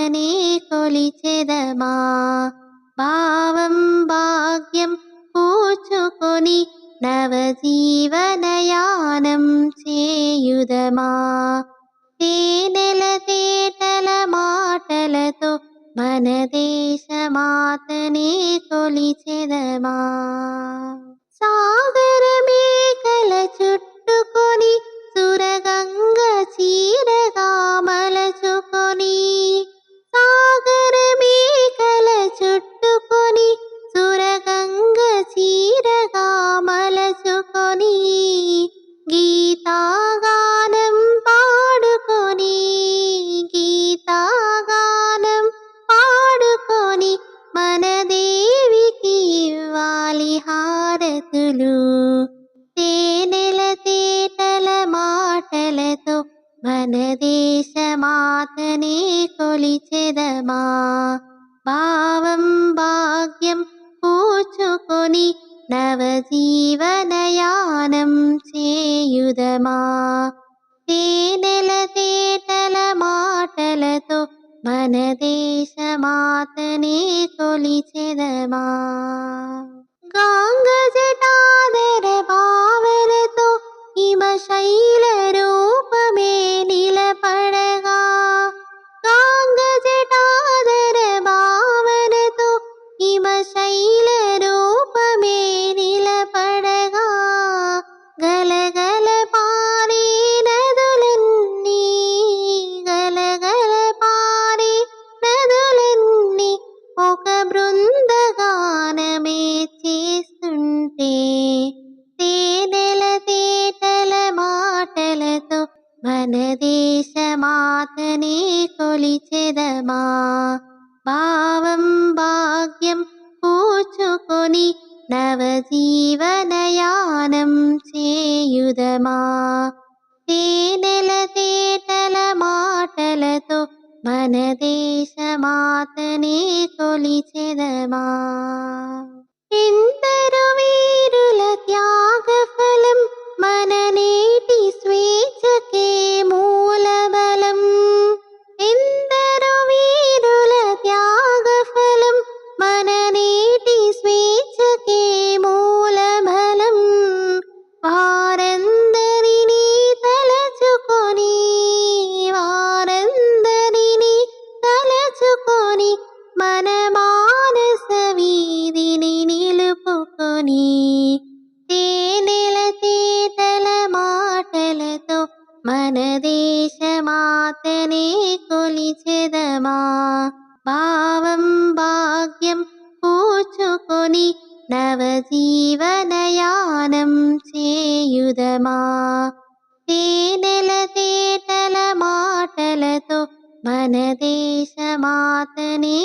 അങ്ങനെ കൊലിച്ചതമാ ഭാവം ഭാഗ്യം പൂച്ചുകൊനി നവജീവനയാനം చేయుదమా తేనెల తేటల మాటలతో మన దేశ మాతనే కొలిచెదమా సాగర మేకల చుట్టూ మనదేవికి ఇవ్వాలి హారతులు తేనెల తేటల మాటలతో మన దేశ మాతనే కొలిచెదమా భావం భాగ్యం కూర్చుకొని నవజీవనయానం చేయుదమా తేనెల తేటల మాటలతో మన దేశ കാത്തനെ തൊലിച്ചതമാ ഗാംഗ ജടാതര രൂപമേ നിലപടക ഗാംഗ ജടാതര പാവരത്തു രൂപമേ നിലപടക മനദേശമാതനേ കൊളിച്ചതമാ ഭാവം ഭാഗ്യം പൂച്ചുകൊനി നവജീവനയാനം ചെയ്യുതമാ തേനലതേതലമാട്ടലതോ മനദേശമാതനേ കൊളിച്ചതമാ എന്തരുവീരുലത്യ മനദേശമാത്തനെ കൊലിച്ചതമാ ഭാവം ഭാഗ്യം പൂച്ചുകൊനി നവജീവനയാനം ചെയ്യുതമാ తేనెల తేటల మాటలతో మన దేశమాతనే